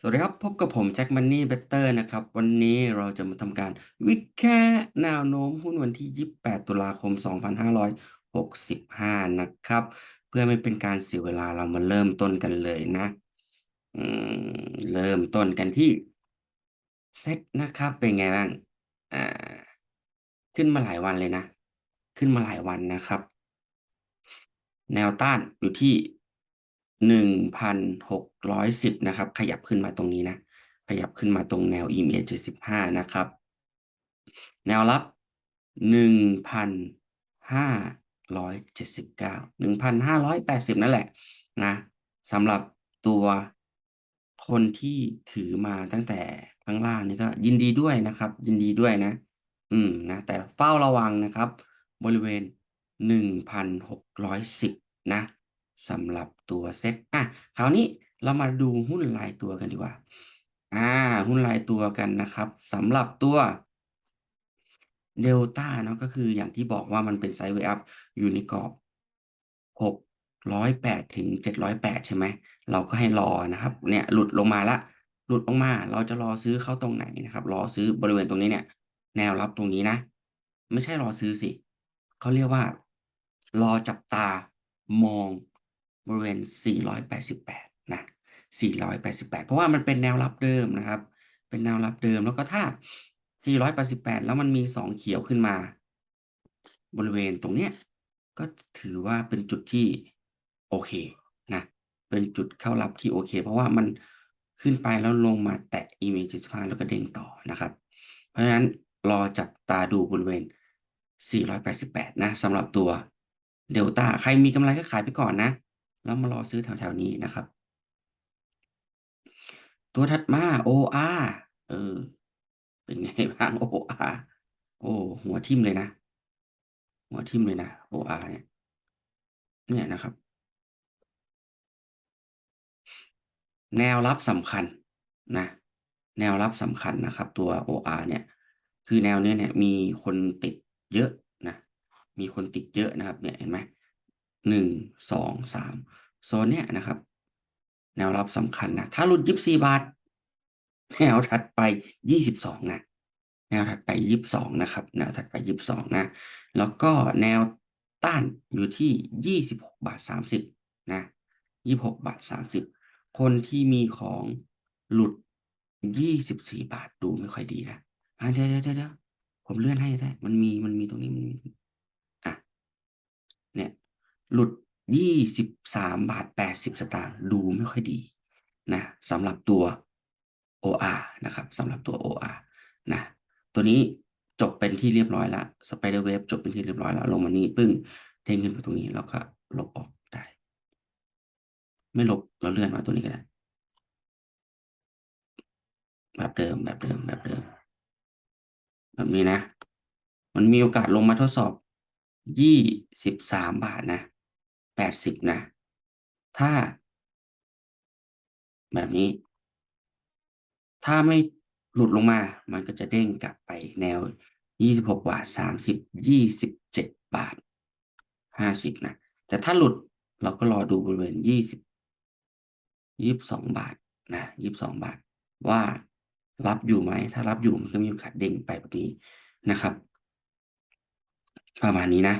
สวัสดีครับ พบกับผมแจ็คมันนี่เบเตอร์นะครับ วันนี้เราจะมาทำการวิเคราะห์แนวโน้มหุ้นวันที่ 28 ตุลาคม 2565 นะครับ เพื่อไม่เป็นการเสียเวลาเรามาเริ่มต้นกันเลยนะอืมเริ่มต้นกันที่เซ็ตนะครับ เป็นไงบ้างอ่าขึ้นมาหลายวันเลยนะ ขึ้นมาหลายวันนะครับ แนวต้านอยู่ที่ หนึ่งพันหกร้อยสิบนะครับ ขยับขึ้นมาตรงนี้นะ ขยับขึ้นมาตรงแนว EMA จุดสิบห้านะครับ แนวรับหนึ่งพันห้าร้อยเจ็ดสิบเก้าหนึ่งพันห้าร้อยแปดสิบนั่นแหละนะสำหรับตัวคนที่ถือมาตั้งแต่ข้างล่างนี่ก็ยินดีด้วยนะครับ ยินดีด้วยนะ อืมนะ แต่เฝ้าระวังนะครับ บริเวณหนึ่งพันหกร้อยสิบนะ สำหรับตัวเซ็ตอะคราวนี้เรามาดูหุ้นรายตัวกันดีกว่า อ่า หุ้นรายตัวกันนะครับสำหรับตัวเดลต้าเนาะก็คืออย่างที่บอกว่ามันเป็นไซด์เวย์อัพอยู่ในกรอบหกร้อยแปดถึงเจ็ดร้อยแปดใช่ไหม เราก็ให้รอนะครับ เนี่ยหลุดลงมาละ หลุดลงมา เราจะรอซื้อเข้าตรงไหนนะครับ รอซื้อบริเวณตรงนี้เนี่ย แนวรับตรงนี้นะ ไม่ใช่รอซื้อสิ เขาเรียกว่า รอจับตามอง บริเวณ 488 นะ 488 เพราะว่ามันเป็นแนวรับเดิมนะครับ เป็นแนวรับเดิมแล้วก็ถ้า 488 แล้วมันมี 2 เขียวขึ้นมา บริเวณตรงเนี้ยก็ถือว่าเป็นจุดที่โอเคนะ เป็นจุดเข้ารับที่โอเค เพราะว่ามันขึ้นไปแล้วลงมาแตะ EMA 75แล้วก็เด้งต่อนะครับ เพราะฉะนั้นรอจับตาดูบริเวณ 488 นะสำหรับตัวเดลต้าใครมีกำไรก็ขายไปก่อนนะ แล้วมารอซื้อแถวๆนี้นะครับ ตัวถัดมา OR เออ เป็นไงบ้าง OR โอ้หัวทิ่มเลยนะ หัวทิ่มเลยนะ OR เนี่ย เนี่ยนะครับ แนวรับสำคัญนะ แนวรับสำคัญนะครับ ตัว OR เนี่ย คือแนวเนี้ยเนี่ยมีคนติดเยอะนะ มีคนติดเยอะนะครับ เนี่ยเห็นไหม หนึ่งสองสามโซนเนี้ยนะครับ แนวรับสำคัญนะ ถ้าหลุดยิบสี่บาท แนวถัดไปยี่สิบสองนะ แนวถัดไปยี่สิบสองนะครับ แนวถัดไปยี่สิบสองนะ แล้วก็แนวต้านอยู่ที่ยี่สิบหกบาทสามสิบนะยี่สิบหกบาทสามสิบคนที่มีของหลุดยี่สิบสี่บาทดูไม่ค่อยดีนะอะเดี๋ยวเดี๋ยวเดี๋ยวผมเลื่อนให้ได้ มันมีมันมีตรงนี้มันมี หลุดยี่สิบสามบาทแปดสิบสตางค์ดูไม่ค่อยดีนะสำหรับตัว OR นะครับสำหรับตัว OR นะตัวนี้จบเป็นที่เรียบร้อยแล้ว Spider Wave จบเป็นที่เรียบร้อยแล้วลงมานี่ปึ้งเด้งขึ้นไปตรงนี้แล้วก็ลบออกได้ ไม่ลบเราเลื่อนมาตัวนี้ก็ได้แบบเดิมแบบเดิมแบบเดิม แบบนี้นะ มันมีโอกาสลงมาทดสอบยี่สิบสามบาทนะ แปดสิบนะ ถ้า แบบนี้ ถ้าไม่หลุดลงมา มันก็จะเด้งกลับไปแนวยี่สิบหกบาทสามสิบยี่สิบเจ็ดบาทห้าสิบนะ แต่ถ้าหลุดเราก็รอดูบริเวณยี่สิบยี่สิบสองบาทนะยี่สิบสองบาท ว่ารับอยู่ไหม ถ้ารับอยู่มันก็มีโอกาสเด้งไปแบบนี้นะครับ ประมาณนี้นะ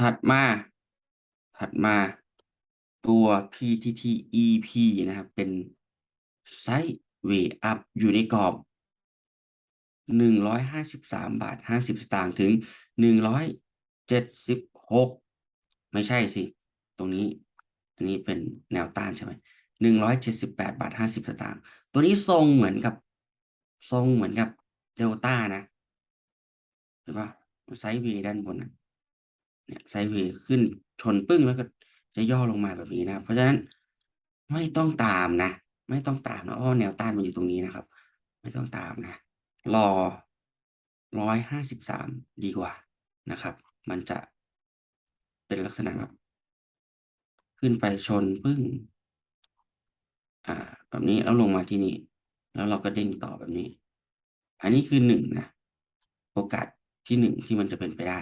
ถัดมา ถัดมา ตัว PTT EP นะครับ เป็นไซด์เวย์อัพอยู่ในกรอบหนึ่งร้อยห้าสิบสามบาทห้าสิบสตางค์ถึงหนึ่งร้อยเจ็ดสิบหกไม่ใช่สิ ตรงนี้ อันนี้เป็นแนวต้านใช่ไหมหนึ่งร้อยเจ็ดสิบแปดบาทห้าสิบสตางค์ตัวนี้ทรงเหมือนกับ ทรงเหมือนกับเดลต้านะเห็นปะไซด์เวด้านบนนะ เนี่ยไซด์เวย์ขึ้นชนปึ้งแล้วก็จะย่อลงมาแบบนี้นะ เพราะฉะนั้นไม่ต้องตามนะ ไม่ต้องตามนะเพราะแนวต้านมันอยู่ตรงนี้นะครับ ไม่ต้องตามนะ รอร้อยห้าสิบสามดีกว่านะครับ มันจะเป็นลักษณะแบบขึ้นไปชนปึ้ง อ่า แบบนี้แล้วลงมาที่นี่ แล้วเราก็เด้งต่อแบบนี้ อันนี้คือหนึ่งนะ โอกาสที่หนึ่งที่มันจะเป็นไปได้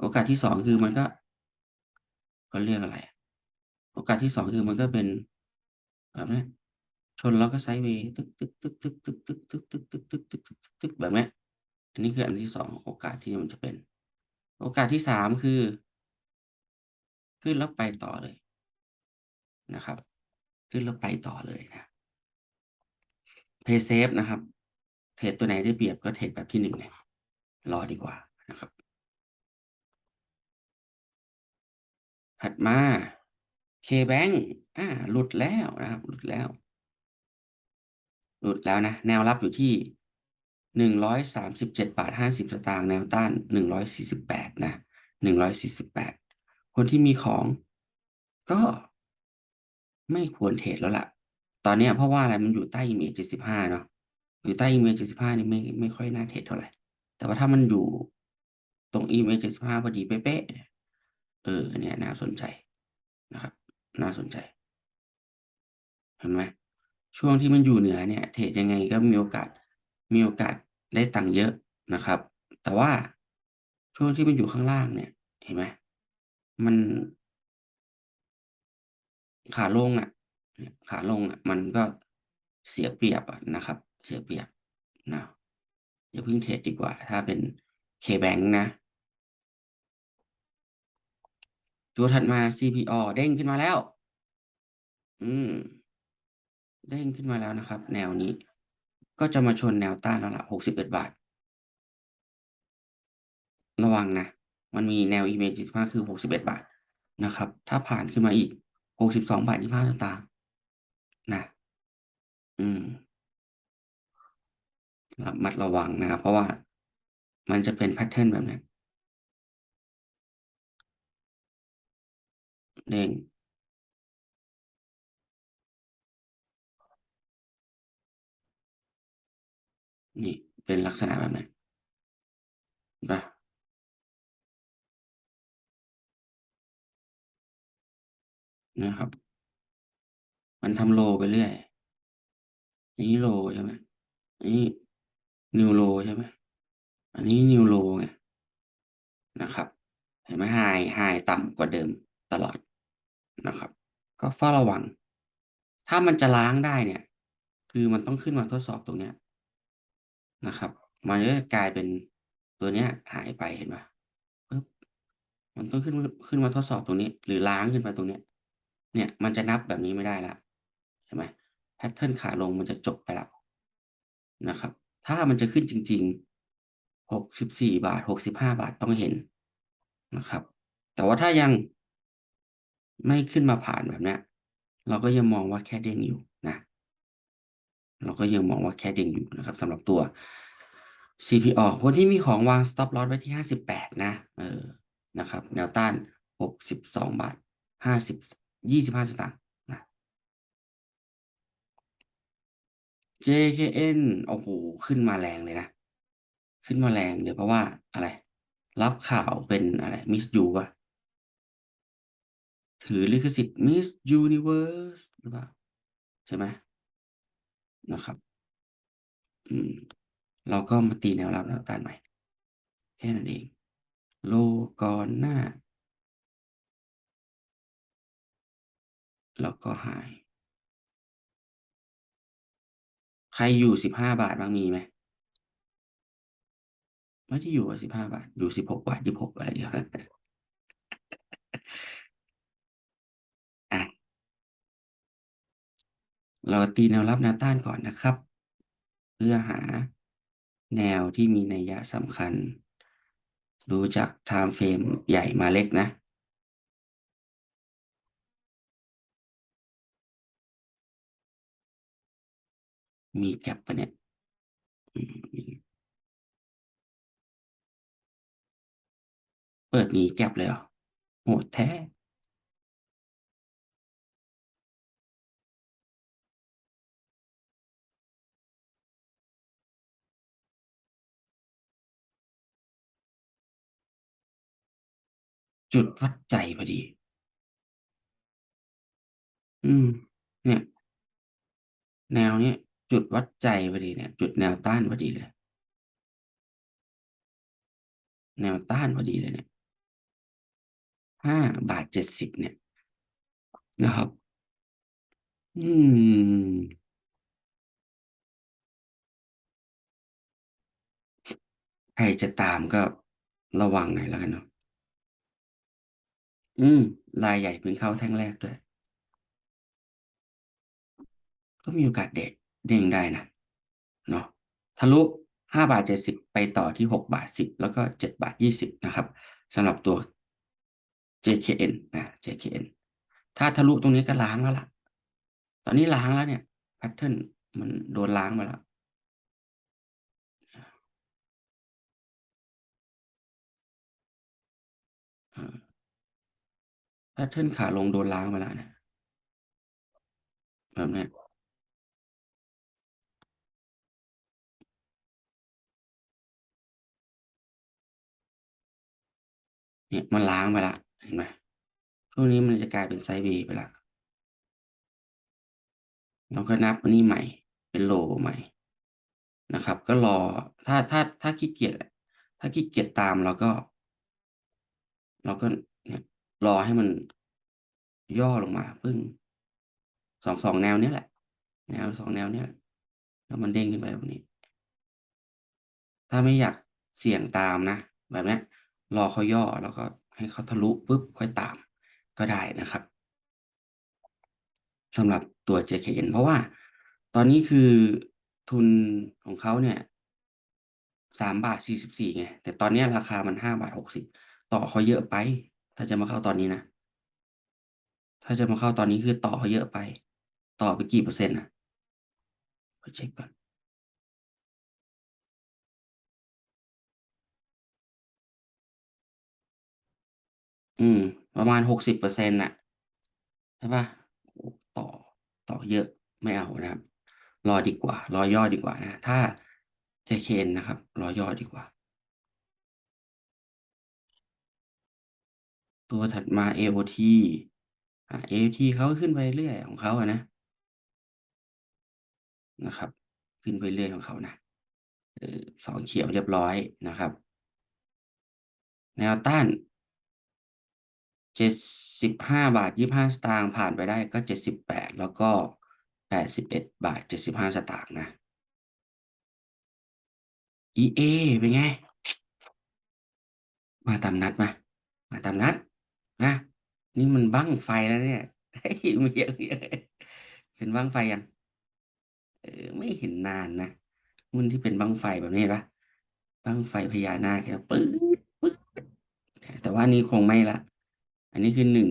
โอกาสที่สองคือมันก็เขาเรียกอะไร โอกาสที่สองคือมันก็เป็นแบบนี้ชนแล้วก็ไซด์เวย์ตึกตึกตึกตึกตึกตึกตึกตึกตึกตึกตึกตึกตึกตึกแบบนี้อันนี้คืออันที่สองโอกาสที่มันจะเป็น โอกาสที่สามคือ ขึ้นแล้วไปต่อเลยนะครับ ขึ้นแล้วไปต่อเลยนะ Play safe นะครับ เทรดตัวไหนได้เปรียบก็เทรดแบบที่หนึ่งเลยรอดีกว่านะครับ ถัดมา KBank อ่า หลุดแล้วนะครับ หลุดแล้ว หลุดแล้วนะ แนวรับอยู่ที่หนึ่งร้อยสามสิบเจ็ดบาทห้าสิบสตางค์แนวต้านหนึ่งร้อยสี่สิบแปดนะหนึ่งร้อยสี่สิบแปดคนที่มีของ ก็ไม่ควรเทรดแล้วล่ะ ตอนนี้เพราะว่าอะไรมันอยู่ใต้ EMA เจ็ดสิบห้าเนาะอยู่ใต้ EMA เจ็ดสิบห้านี่ไม่ไม่ค่อยน่าเทรดเท่าไหร่ แต่ว่าถ้ามันอยู่ตรง EMA เจ็ดสิบห้าพอดีเป๊ะๆเนี่ย เออ อันนี้น่าสนใจนะครับ น่าสนใจ เห็นไหมช่วงที่มันอยู่เหนือเนี่ย เทรดยังไงก็มีโอกาส มีโอกาสได้ตังค์เยอะนะครับ แต่ว่าช่วงที่มันอยู่ข้างล่างเนี่ย เห็นไหมมันขาลงอะเนี่ยขาลงอะ มันก็เสียเปรียบอะนะครับ เสียเปรียบนะอย่าเพิ่งเทรดดีกว่า ถ้าเป็น KBank นะ ตัวถัดมา CPO เด้งขึ้นมาแล้ว อืม เด้งขึ้นมาแล้วนะครับ แนวนี้ ก็จะมาชนแนวต้านแล้วล่ะหกสิบเอ็ดบาท ระวังนะ มันมีแนว EMA 75คือหกสิบเอ็ดบาทนะครับ ถ้าผ่านขึ้นมาอีกหกสิบสองบาทยี่ห้าสตางค์นะ อืมระมัดระวังนะครับ เพราะว่ามันจะเป็นแพทเทิร์นแบบนี้ เด้งนี่เป็นลักษณะแบบนี้นะนะครับ มันทำโลไปเรื่อยอันนี้โลใช่ไหมอันนี้นิวโลใช่ไหมอันนี้นิวโลไงนะครับ เห็นไหมไฮไฮต่ำกว่าเดิมตลอด นะครับ ก็เฝ้าระวัง ถ้ามันจะล้างได้เนี่ย คือมันต้องขึ้นมาทดสอบตรงเนี้ยนะครับ มันก็จะกลายเป็นตัวเนี้ยหายไปเห็นปะปึ๊บมันต้องขึ้นขึ้นมาทดสอบตรงนี้ หรือล้างขึ้นไปตรงเนี้ย เนี่ยมันจะนับแบบนี้ไม่ได้ละเห็นไหมแพทเทิร์นขาลงมันจะจบไปแล้วนะครับ ถ้ามันจะขึ้นจริงๆหกสิบสี่บาทหกสิบห้าบาทต้องเห็นนะครับ แต่ว่าถ้ายัง ไม่ขึ้นมาผ่านแบบนี้เราก็ยังมองว่าแค่เด้งอยู่นะเราก็ยังมองว่าแค่เด้งอยู่นะครับสำหรับตัว CPO คนที่มีของวาง stop loss ไว้ที่ห้าสิบแปดนะ เออ นะครับ แนวต้านหกสิบสองบาทห้าสิบยี่สิบห้าสตางค์นะ JKN โอ้โห ขึ้นมาแรงเลยนะ ขึ้นมาแรงเดี๋ยวเพราะว่าอะไร รับข่าวเป็นอะไร มิสยูป่ะ ถือลิขสิทธิ์ Miss Universe หรือเปล่า ใช่ไหมนะครับ อืม เราก็มาตีแนวรับแนวต้านใหม่ แค่นั้นเอง โลก่อนหน้า แล้วก็หาย ใครอยู่สิบห้าบาทบ้างมีไหมไม่ที่อยู่สิบห้าบาท อยู่สิบหกบาทยี่หกอะไรเดียวอะ เราตีแนวรับแนวต้านก่อนนะครับ เพื่อหาแนวที่มีนัยยะสำคัญ ดูจาก time frame ใหญ่มาเล็กนะมีแก็บปะเนี่ย เปิดหนีแก็บเลยเหรอโหดแท้ จุดวัดใจพอดี อืม เนี่ย แนวเนี้ยจุดวัดใจพอดีเนี่ย จุดแนวต้านพอดีเลย แนวต้านพอดีเลยเนี่ยห้าบาทเจ็ดสิบเนี่ยนะครับ อืม ใครจะตามก็ระวังหน่อยแล้วกันเนาะ อืม รายใหญ่เพิ่งเข้าแท่งแรกด้วย ก็มีโอกาสเด็ดเด้งได้นะเนาะทะลุห้าบาทเจ็ดสิบไปต่อที่หกบาทสิบแล้วก็เจ็ดบาทยี่สิบนะครับสำหรับตัว JKN นะ JKN ถ้าทะลุตรงนี้ก็ล้างแล้วล่ะ ตอนนี้ล้างแล้วเนี่ยแพทเทิร์นมันโดนล้างมาแล้ว แพทเทิร์นขาลงโดนล้างมาแล้วเนี่ยแบบเนี้ยเนี่ยมันล้างไปละเห็นไหมช่วงนี้มันจะกลายเป็นไซด์เวย์ไปละเราก็นับอันนี้ใหม่ เป็นโลใหม่นะครับ ก็รอถ้าถ้าถ้าขี้เกียจถ้าขี้เกียจตามเราก็ เราก็ รอให้มันย่อลงมาปึ้งสองสองแนวเนี้ยแหละ แนวสองแนวเนี้ยแหละแล้วมันเด้งขึ้นไปแบบนี้ ถ้าไม่อยากเสี่ยงตามนะ แบบนี้รอเขาย่อแล้วก็ให้เขาทะลุปุ๊บค่อยตามก็ได้นะครับสำหรับตัว JKN เพราะว่าตอนนี้คือทุนของเขาเนี่ยสามบาทสี่สิบสี่ไง แต่ตอนนี้ราคามันห้าบาทหกสิบต่อเขาเยอะไป ถ้าจะมาเข้าตอนนี้นะ ถ้าจะมาเข้าตอนนี้คือต่อเขาเยอะไป ต่อไปกี่เปอร์เซ็นต์อะไปเช็คก่อนอืม ประมาณหกสิบเปอร์เซ็นต์น่ะใช่ปะต่อต่อเยอะไม่เอานะครับ รอดีกว่า รอย่อดีกว่านะ ถ้า JKN นะครับ รอย่อดีกว่า ตัวถัดมา AOT อ่า AOT เขาขึ้นไปเรื่อยของเขาอะนะ นะครับ ขึ้นไปเรื่อยของเขานะสองเขียวเรียบร้อยนะครับ แนวต้านเจ็ดสิบห้าบาทยี่ห้าสตางค์ผ่านไปได้ก็เจ็ดสิบแปดแล้วก็แปดสิบเอ็ดบาทเจ็ดสิบห้าสตางค์นะ EA เป็นไง มาตามนัดมา มาตามนัด นะ นี่มันบั้งไฟแล้วเนี่ยเฮ้ยมีเยอะเยอะเป็นบั้งไฟยังเออไม่เห็นนานนะหุ้นที่เป็นบั้งไฟแบบนี้ปะบั้งไฟพญานาคเนี่ยปื๊ดปื๊ดแต่ว่านี้คงไม่ละ อันนี้คือหนึ่ง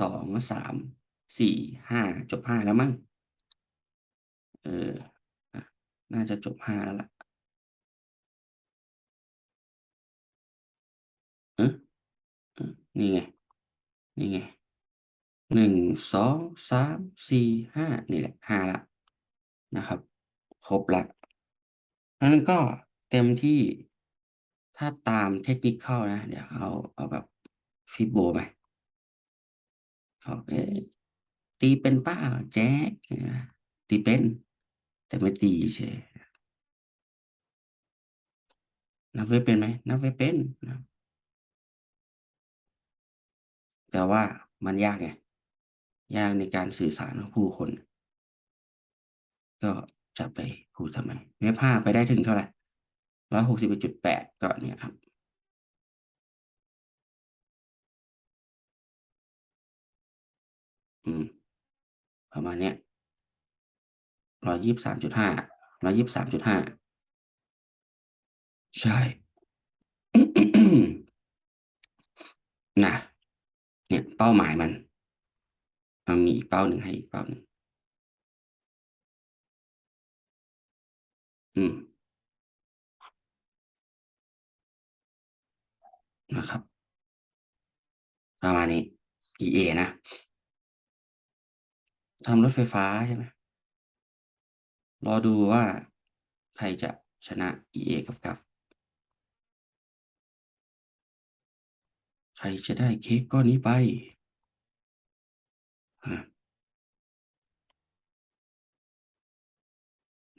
สองสามสี่ห้าจบห้าแล้วมั้งเออน่าจะจบห้าแล้วล่ะออเออนี่ไง นี่ไงหนึ่งสองสามสี่ห้านี่แหละห้าละนะครับ ครบละนั้นก็เต็มที่ถ้าตามเทคนิคเข้านะ เดี๋ยวเอาเอาแบบฟิบโบไปเอาเอตีเป็นป้าแจ๊กตีเป็น แต่ไม่ตีใช่นับไว้เป็นไหมนับไว้เป็นนะ แต่ว่ามันยากไง ยากในการสื่อสารกับผู้คน ก็จะไปพูดทำไมเว็บห้าไปได้ถึงเท่าไหร่ร้อยหกสิบจุดแปดก็เนี่ยครับอืม ประมาณเนี้ยร้อยยี่สิบสามจุดห้าร้อยยี่สิบสามจุดห้าใช่ นะ เนี่ยเป้าหมายมันมันมีอีกเป้าหนึ่งให้อีกเป้าหนึ่งอืมนะครับประมาณนี้ EA นะทำรถไฟฟ้าใช่ไหมรอดูว่าใครจะชนะ EA กับกัฟ ใครจะได้เค้กก้อนนี้ไป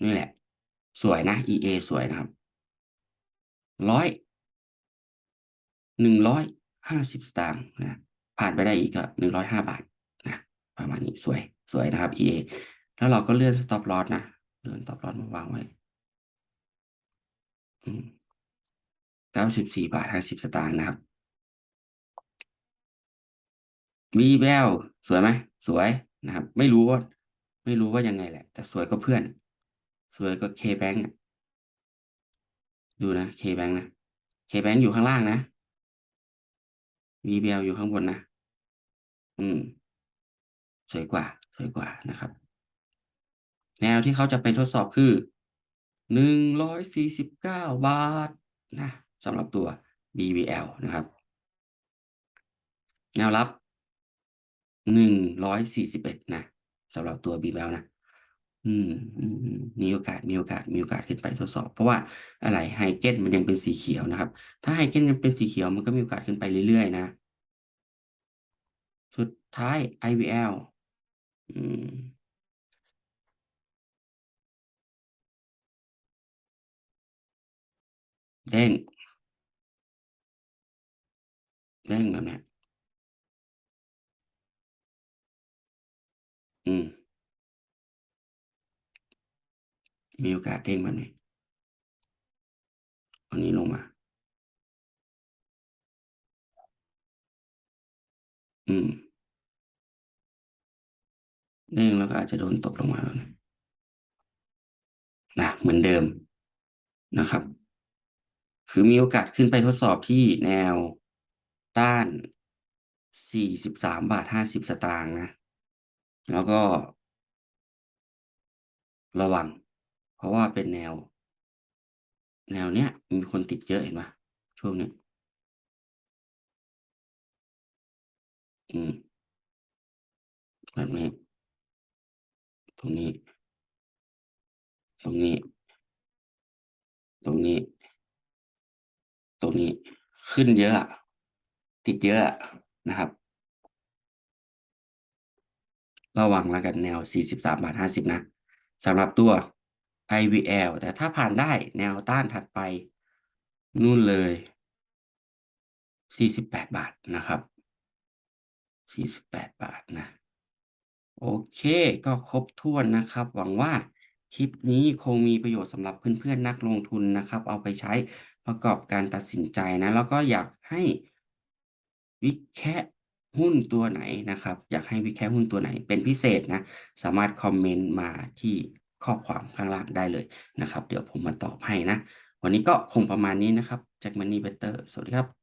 นี่แหละ สวยนะ EA สวยนะครับร้อยหนึ่งร้อยห้าสิบสตางค์นะ ผ่านไปได้อีกก็หนึ่งร้อยห้าบาทนะประมาณนี้สวยสวยนะครับ EA แล้วเราก็เลื่อน stop loss นะเลื่อน stop loss มาวางไว้เก้าสิบสี่บาทห้าสิบสตางค์นะครับ มีแววสวยไหมสวยนะครับ ไม่รู้ว่า ไม่รู้ว่ายังไงแหละ แต่สวยก็เพื่อน สวยก็เคแบงค์ดูนะเคแบงค์นะเคแบงค์อยู่ข้างล่างนะมีแววอยู่ข้างบนนะอืม สวยกว่า สวยกว่านะครับ แนวที่เขาจะไปทดสอบคือหนึ่งร้อยสี่สิบเก้าบาทนะสำหรับตัว BBL นะครับ แนวรับ หนึ่งร้อยสี่สิบเอ็ดนะสำหรับตัว BBL นะอืมอืมอืมมีโอกาสมีโอกาสมีโอกาสขึ้นไปทดสอบ เพราะว่าอะไรไฮเกนมันยังเป็นสีเขียวนะครับ ถ้าไฮเกนยังเป็นสีเขียวมันก็มีโอกาสขึ้นไปเรื่อยๆนะ สุดท้าย IVL อืมเด้งเด้งแบบนี้ อืม มีโอกาสเด้งแบบนี้อันนี้ลงมา อืมเด้งแล้วก็อาจจะโดนตบลงมาแบบนี้นะเหมือนเดิมนะครับ คือมีโอกาสขึ้นไปทดสอบที่แนวต้านสี่สิบสามบาทห้าสิบสตางค์นะ แล้วก็ ระวัง เพราะว่าเป็นแนว แนวเนี้ย มีคนติดเยอะเห็นปะช่วงนี้อืมแบบนี้ ตรงนี้ ตรงนี้ ตรงนี้ ตรงนี้ ขึ้นเยอะ ติดเยอะนะครับ ระวังแล้วกันแนว 43 บาท 50 นะสำหรับตัว IVL แต่ถ้าผ่านได้แนวต้านถัดไป นู่นเลย 48 บาทนะครับ 48 บาทนะ โอเคก็ครบถ้วนนะครับ หวังว่าคลิปนี้คงมีประโยชน์สำหรับเพื่อนๆนักลงทุนนะครับ เอาไปใช้ประกอบการตัดสินใจนะ แล้วก็อยากให้วิเคราะห์ หุ้นตัวไหนนะครับ อยากให้วิเคราะห์หุ้นตัวไหนเป็นพิเศษนะ สามารถคอมเมนต์มาที่ข้อความข้างล่างได้เลยนะครับ เดี๋ยวผมมาตอบให้นะ วันนี้ก็คงประมาณนี้นะครับแจ็คมันนี่เบเตอร์สวัสดีครับ